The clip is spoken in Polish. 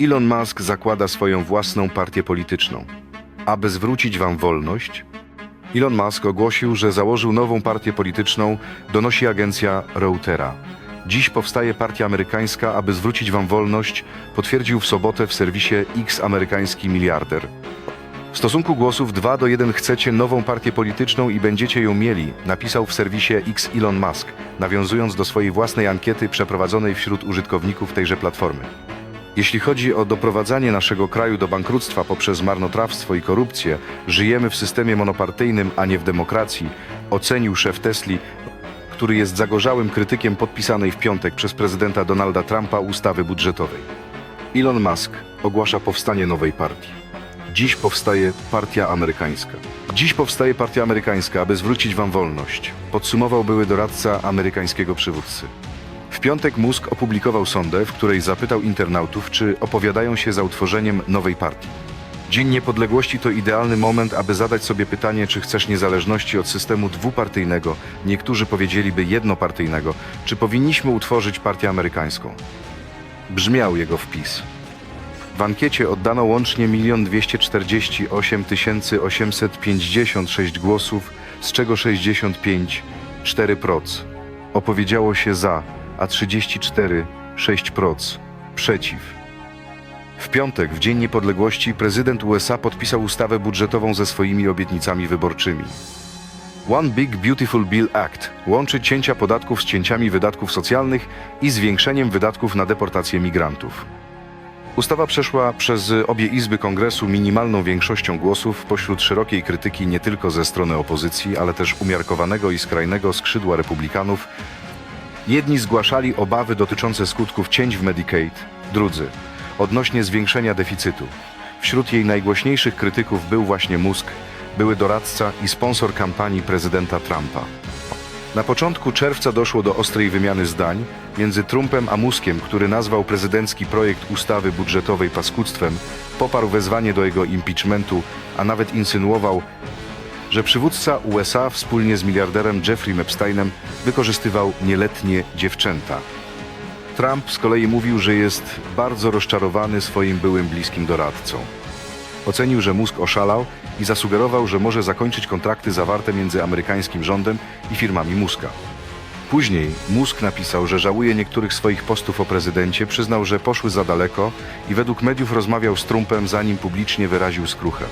Elon Musk zakłada swoją własną partię polityczną. Aby zwrócić wam wolność, Elon Musk ogłosił, że założył nową partię polityczną, donosi agencja Reutera. Dziś powstaje partia amerykańska, aby zwrócić wam wolność, potwierdził w sobotę w serwisie X amerykański miliarder. W stosunku głosów 2 do 1 chcecie nową partię polityczną i będziecie ją mieli, napisał w serwisie X Elon Musk, nawiązując do swojej własnej ankiety przeprowadzonej wśród użytkowników tejże platformy. Jeśli chodzi o doprowadzanie naszego kraju do bankructwa poprzez marnotrawstwo i korupcję, żyjemy w systemie monopartyjnym, a nie w demokracji, ocenił szef Tesli, który jest zagorzałym krytykiem podpisanej w piątek przez prezydenta Donalda Trumpa ustawy budżetowej. Elon Musk ogłasza powstanie nowej partii. Dziś powstaje Partia Amerykańska. Dziś powstaje Partia Amerykańska, aby zwrócić wam wolność, podsumował były doradca amerykańskiego przywódcy. W piątek Musk opublikował sondę, w której zapytał internautów, czy opowiadają się za utworzeniem nowej partii. Dzień Niepodległości to idealny moment, aby zadać sobie pytanie, czy chcesz niezależności od systemu dwupartyjnego, niektórzy powiedzieliby jednopartyjnego, czy powinniśmy utworzyć partię amerykańską. Brzmiał jego wpis. W ankiecie oddano łącznie 1 248 856 głosów, z czego 65 4% opowiedziało się za, a 34 6% przeciw. W piątek, w Dzień Niepodległości, prezydent USA podpisał ustawę budżetową ze swoimi obietnicami wyborczymi. One Big Beautiful Bill Act łączy cięcia podatków z cięciami wydatków socjalnych i zwiększeniem wydatków na deportację migrantów. Ustawa przeszła przez obie izby kongresu minimalną większością głosów pośród szerokiej krytyki nie tylko ze strony opozycji, ale też umiarkowanego i skrajnego skrzydła republikanów. Jedni zgłaszali obawy dotyczące skutków cięć w Medicaid, drudzy odnośnie zwiększenia deficytu. Wśród jej najgłośniejszych krytyków był właśnie Musk, były doradca i sponsor kampanii prezydenta Trumpa. Na początku czerwca doszło do ostrej wymiany zdań między Trumpem a Muskiem, który nazwał prezydencki projekt ustawy budżetowej paskudztwem, poparł wezwanie do jego impeachmentu, a nawet insynuował, że przywódca USA wspólnie z miliarderem Jeffrey Epsteinem wykorzystywał nieletnie dziewczęta. Trump z kolei mówił, że jest bardzo rozczarowany swoim byłym bliskim doradcą. Ocenił, że Musk oszalał i zasugerował, że może zakończyć kontrakty zawarte między amerykańskim rządem i firmami Muska. Później Musk napisał, że żałuje niektórych swoich postów o prezydencie, przyznał, że poszły za daleko i według mediów rozmawiał z Trumpem, zanim publicznie wyraził skruchę.